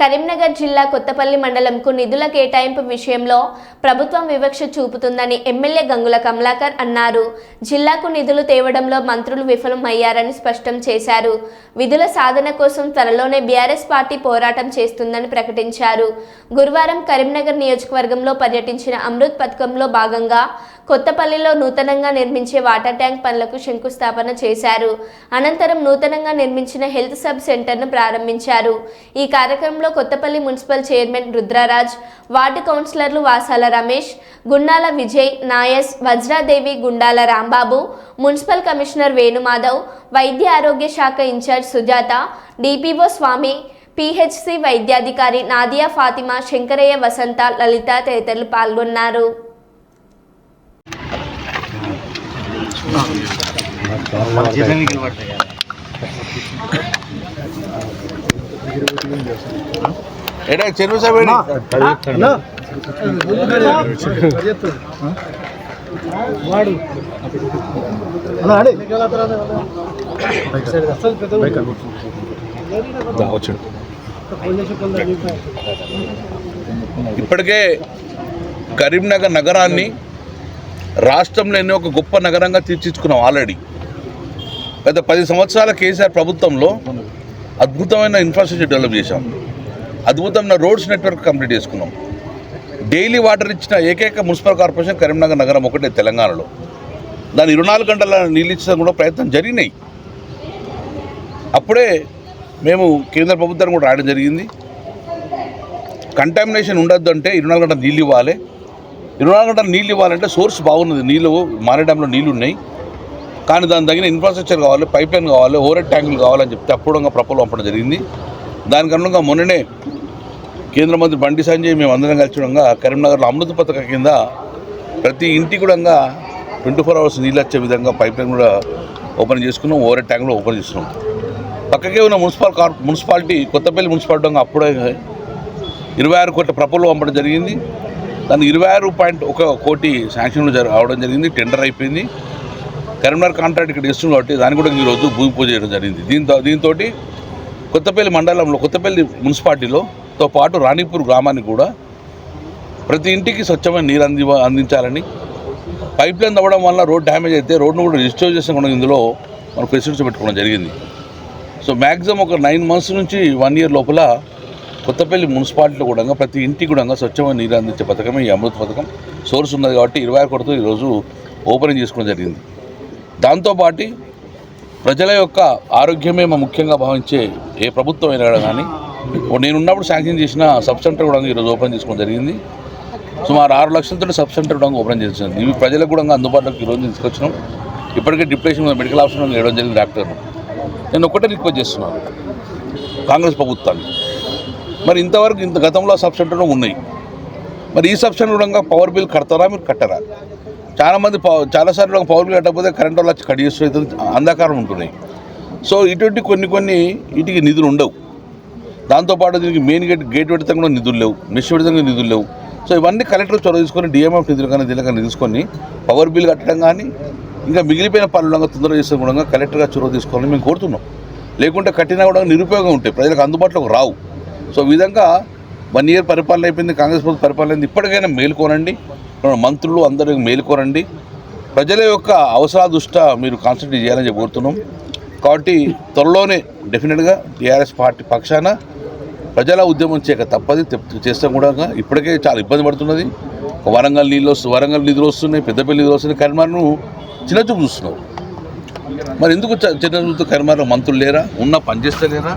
కరీంనగర్ జిల్లా కొత్తపల్లి మండలంకు నిధుల కేటాయింపు విషయంలో ప్రభుత్వం వివక్ష చూపుతుందని ఎమ్మెల్యే గంగుల కమలాకర్ అన్నారు. జిల్లాకు నిధులు తేవడంలో మంత్రులు విఫలం అయ్యారని స్పష్టం చేశారు. విధుల సాధన కోసం త్వరలోనే బీఆర్ఎస్ పార్టీ పోరాటం చేస్తుందని ప్రకటించారు. గురువారం కరీంనగర్ నియోజకవర్గంలో పర్యటించిన అమృత్ పథకంలో భాగంగా కొత్తపల్లిలో నూతనంగా నిర్మించే వాటర్ ట్యాంక్ పనులకు శంకుస్థాపన చేశారు. అనంతరం నూతనంగా నిర్మించిన హెల్త్ సబ్ సెంటర్ను ప్రారంభించారు. ఈ కార్యక్రమంలో Kothapalli municipal chairman Rudraraj ward కౌన్సిలర్లు వాసాల రమేష్ గుండాల విజయ్ నాయస్ వజ్రాదేవి గుండాల రాంబాబు మున్సిపల్ కమిషనర్ వేణుమాధవ్ వైద్య ఆరోగ్య శాఖ in-charge Sujatha DPO Swamy PHC వైద్యాధికారి నాదియా ఫాతిమా శంకరయ్య వసంత లలిత తదితరులు పాల్గొన్నారు. చెరువు సభ ఇప్పటికే కరీంనగర్ నగరాన్ని రాష్ట్రంలో ఎన్నో ఒక గొప్ప నగరంగా తీర్చిచ్చుకున్నాం ఆల్రెడీ. గత పది సంవత్సరాల కేసీఆర్ ప్రభుత్వంలో అద్భుతమైన ఇన్ఫ్రాస్ట్రక్చర్ డెవలప్ చేశాం. అద్భుతమైన రోడ్స్ నెట్వర్క్ కంప్లీట్ చేసుకున్నాం. డైలీ వాటర్ ఇచ్చిన ఏకైక మున్సిపల్ కార్పొరేషన్ కరీంనగర్ నగరం ఒకటే తెలంగాణలో. దాని ఇరవై నాలుగు గంటల నీళ్ళు ఇచ్చడం కూడా ప్రయత్నం జరిగినాయి. అప్పుడే మేము కేంద్ర ప్రభుత్వాన్ని కూడా రాయడం జరిగింది. కంటామినేషన్ ఉండొద్దు అంటే ఇరవై నాలుగు గంటల నీళ్ళు ఇవ్వాలి. ఇరవై నాలుగు గంటల నీళ్ళు ఇవ్వాలంటే సోర్స్ బాగున్నది. నీళ్ళు మారే డ్యాంలో నీళ్ళు ఉన్నాయి. కానీ దాని తగిన ఇన్ఫ్రాస్ట్రక్చర్ కావాలి పైప్ లైన్ కావాలి ఓవర్ ట్యాంకులు కావాలని చెప్తే అప్పుడంగా ప్రపోజల్ పంపడం జరిగింది. దానికి అనుగుణంగా మొన్ననే కేంద్ర మంత్రి బండి సంజయ్ మేము అందరం కలిసి ఉండగా కరీంనగర్లో అమృత పథకం కింద ప్రతి ఇంటికి కూడా ట్వంటీ ఫోర్ అవర్స్ నీళ్ళు వచ్చే విధంగా పైప్ లైన్ కూడా ఓపెన్ చేసుకున్నాం ఓవర్ ట్యాంక్ ఓపెన్ చేస్తున్నాం. పక్కకే ఉన్న మున్సిపల్ కార్ మున్సిపాలిటీ కొత్తపల్లి మున్సిపాలిటీ అప్పుడే ఇరవై ఆరు కోట్ల ప్రపోజల్ పంపడం జరిగింది. దాన్ని ఇరవై ఆరు పాయింట్ ఒక కోటి శాంక్షన్లు జర అవడం జరిగింది టెండర్ అయిపోయింది. కరీంనగర్ కాంట్రాక్ట్ ఇక్కడ ఇస్తుంది కాబట్టి దాన్ని కూడా ఈరోజు భూమి పూజ చేయడం జరిగింది. దీంతో దీంతో కొత్తపల్లి మండలంలో కొత్తపల్లి మున్సిపాలిటీలో తో పాటు రాణిపూర్ గ్రామానికి కూడా ప్రతి ఇంటికి స్వచ్ఛమైన నీరు అంది అందించాలని పైప్ లైన్ తవ్వడం వల్ల రోడ్ డ్యామేజ్ అయితే రోడ్ను కూడా రిజిస్టర్ చేసిన కూడా ఇందులో మనం ఫెసిలిటీస్ పెట్టుకోవడం జరిగింది. సో మ్యాక్సిమం ఒక నైన్ మంత్స్ నుంచి వన్ ఇయర్ లోపల కొత్తపల్లి మున్సిపాలిటీలో కూడా ప్రతి ఇంటికి కూడా స్వచ్ఛమైన నీరు అందించే పథకమే ఈ అమృత పథకం. సోర్స్ ఉన్నది కాబట్టి ఇరవై ఆరు కోట్లతో ఈరోజు ఓపెనింగ్ చేసుకోవడం జరిగింది. దాంతోపాటు ప్రజల యొక్క ఆరోగ్యమే మా ముఖ్యంగా భావించే ఏ ప్రభుత్వం అయినా కానీ నేను ఉన్నప్పుడు శాంక్షన్ చేసిన సబ్ సెంటర్ కూడా ఈరోజు ఓపెన్ చేసుకోవడం జరిగింది. సుమారు ఆరు లక్షలతో సబ్ సెంటర్ కూడా ఓపెన్ చేసింది ఇవి ప్రజలకు కూడా అందుబాటులోకి ఈరోజు తీసుకొచ్చినాం. ఇప్పటికే డిప్రెషన్ మెడికల్ ఆప్షన్ వేయడం జరిగింది డాక్టర్ను నేను ఒకటే రిక్వెస్ట్ చేస్తున్నాను కాంగ్రెస్ ప్రభుత్వాన్ని. మరి ఇంతవరకు ఇంత గతంలో సబ్ సెంటర్లు ఉన్నాయి. మరి ఈ సబ్ సెంటర్ కూడా పవర్ బిల్ కడతారా మీరు కట్టరా? చాలామంది పవ చాలాసార్లు పవర్ కట్టకపోతే కరెంట్ వల్ల కట్ చేస్తూ అంధకారం ఉంటున్నాయి. సో ఇటువంటి కొన్ని కొన్ని వీటికి నిధులు ఉండవు. దాంతోపాటు దీనికి మెయిన్ గేట్ గేట్ పెడితే కూడా నిధులు లేవు. మెష్ పెడితే కూడా నిధులు లేవు. సో ఇవన్నీ కలెక్టర్ చొరవ తీసుకొని డిఎంఎఫ్ నిధులు కానీ దీని కానీ తీసుకొని పవర్ బిల్ కట్టడం కానీ ఇంకా మిగిలిపోయిన పనులు తొందరగా చేసే కూడా కలెక్టర్గా చొరవ తీసుకోవాలని మేము కోరుతున్నాం. లేకుంటే కట్టినా కూడా నిరుపయోగం ఉంటాయి. ప్రజలకు అందుబాటులోకి రావు. సో ఈ విధంగా వన్ ఇయర్ పరిపాలన అయిపోయింది కాంగ్రెస్ ప్రభుత్వం పరిపాలన అయింది. ఇప్పటికైనా మేలుకోనండి మంత్రులు అందరూ మేలుకోరండి ప్రజల యొక్క అవసరాల దృష్ట్యా మీరు కాన్సన్ట్రేట్ చేయాలని కోరుతున్నాం. కాబట్టి త్వరలోనే డెఫినెట్గా టీఆర్ఎస్ పార్టీ పక్షాన ప్రజల ఉద్యమం చేయక తప్పది చేస్తాం కూడా. ఇప్పటికే చాలా ఇబ్బంది పడుతున్నది. వరంగల్ నీళ్ళు వస్తు వరంగల్ నిధులు వస్తున్నాయి పెద్దపల్లి నిధులు వస్తున్నాయి. కరీంనగర్ను చిన్న చూపు చూస్తున్నారు. మరి ఎందుకు చిన్న చూపు కరీంనగర్ మంత్రులు లేరా? ఉన్న పనిచేస్తలేరా